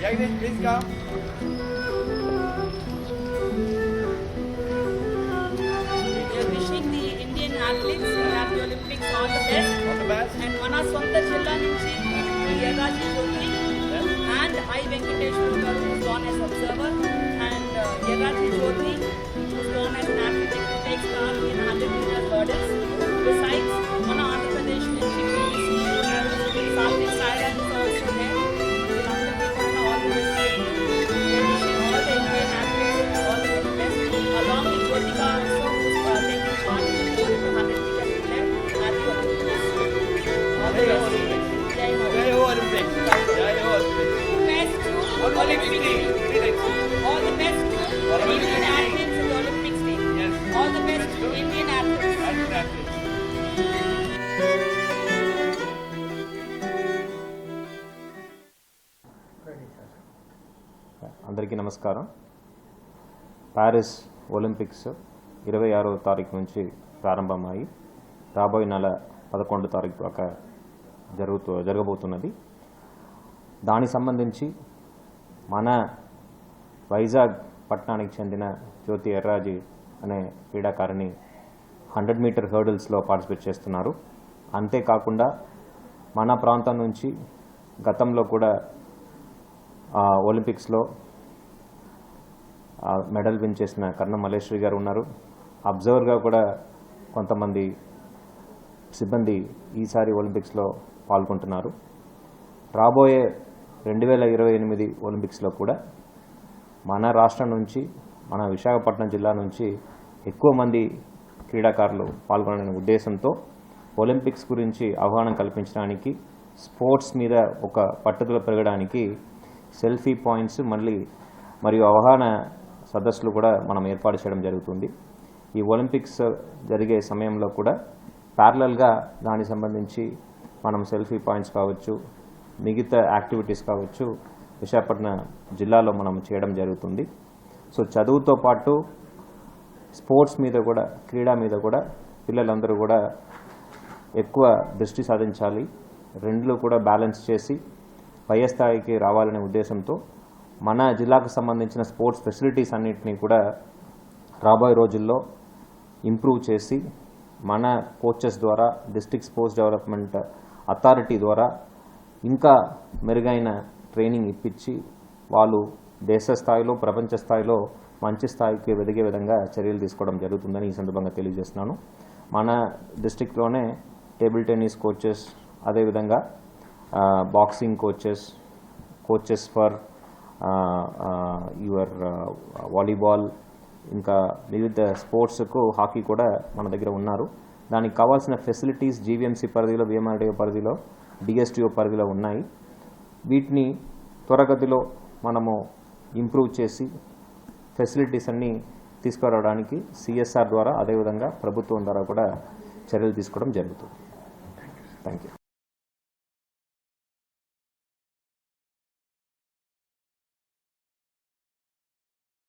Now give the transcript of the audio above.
Jagdish, please come. Wishing the Indian athletes who the Olympics all the best. All the best. And and I అందరికీ నమస్కారం. Paris Olympics ఇరవై ఆరో తారీఖు నుంచి ప్రారంభమయ్యి రాబోయే నెల పదకొండు తారీఖు దాకా జరుగుతూ జరగబోతున్నది. దానికి సంబంధించి మన వైజాగ్ పట్టణానికి చెందిన జ్యోతి ఎర్రాజీ అనే క్రీడాకారిణి హండ్రెడ్ మీటర్ హర్డిల్స్లో పార్టిసిపేట్ చేస్తున్నారు. అంతేకాకుండా మన ప్రాంతం నుంచి గతంలో కూడా ఆ, ఒలింపిక్స్లో మెడల్ విన్ చేసిన కర్ణ మల్లేశ్వరి గారు ఉన్నారు. అబ్జర్వర్గా కూడా కొంతమంది సిబ్బంది ఈసారి ఒలింపిక్స్లో పాల్గొంటున్నారు. రాబోయే రెండు వేల ఇరవై ఎనిమిది ఒలింపిక్స్లో కూడా మన రాష్ట్రం నుంచి మన విశాఖపట్నం జిల్లా నుంచి ఎక్కువ మంది క్రీడాకారులు పాల్గొనడం ఉద్దేశంతో ఒలింపిక్స్ గురించి అవగాహన కల్పించడానికి స్పోర్ట్స్ మీద ఒక పట్టుదల పెరగడానికి సెల్ఫీ పాయింట్స్ మళ్ళీ మరియు అవగాహన సదస్సులు కూడా మనం ఏర్పాటు చేయడం జరుగుతుంది. ఈ ఒలింపిక్స్ జరిగే సమయంలో కూడా ప్యారలల్గా దానికి సంబంధించి మనం సెల్ఫీ పాయింట్స్ కావచ్చు మిగతా యాక్టివిటీస్ కావచ్చు విశాఖపట్నం జిల్లాలో మనం చేయడం జరుగుతుంది. సో చదువుతో పాటు స్పోర్ట్స్ మీద కూడా క్రీడా మీద కూడా పిల్లలందరూ కూడా ఎక్కువ దృష్టి సాధించాలి. రెండు కూడా బ్యాలెన్స్ చేసి పై స్థాయికి రావాలనే ఉద్దేశంతో మన జిల్లాకు సంబంధించిన స్పోర్ట్స్ ఫెసిలిటీస్ అన్నింటినీ కూడా రాబోయే రోజుల్లో ఇంప్రూవ్ చేసి మన కోచెస్ ద్వారా డిస్ట్రిక్ట్ స్పోర్ట్స్ డెవలప్మెంట్ అథారిటీ ద్వారా ఇంకా మెరుగైన ట్రైనింగ్ ఇప్పించి వాళ్ళు దేశ స్థాయిలో ప్రపంచ స్థాయిలో మంచి స్థాయికి ఎదిగే విధంగా చర్యలు తీసుకోవడం జరుగుతుందని ఈ సందర్భంగా తెలియజేస్తున్నాను. మన డిస్టిక్లోనే టేబుల్ టెన్నిస్ కోచెస్ అదేవిధంగా boxing coaches coaches for your volleyball ఇంకా వివిధ స్పోర్ట్స్కు హాకీ కూడా మన దగ్గర ఉన్నారు. దానికి కావాల్సిన ఫెసిలిటీస్ జీవీఎంసీ పరిధిలో విఎంఆర్డీఓ పరిధిలో డిఎస్టీఓ పరిధిలో ఉన్నాయి. వీటిని త్వరగతిలో మనము ఇంప్రూవ్ చేసి ఫెసిలిటీస్ అన్నీ తీసుకురావడానికి సిఎస్ఆర్ ద్వారా అదేవిధంగా ప్రభుత్వం ద్వారా కూడా చర్యలు తీసుకోవడం జరుగుతుంది. Thank you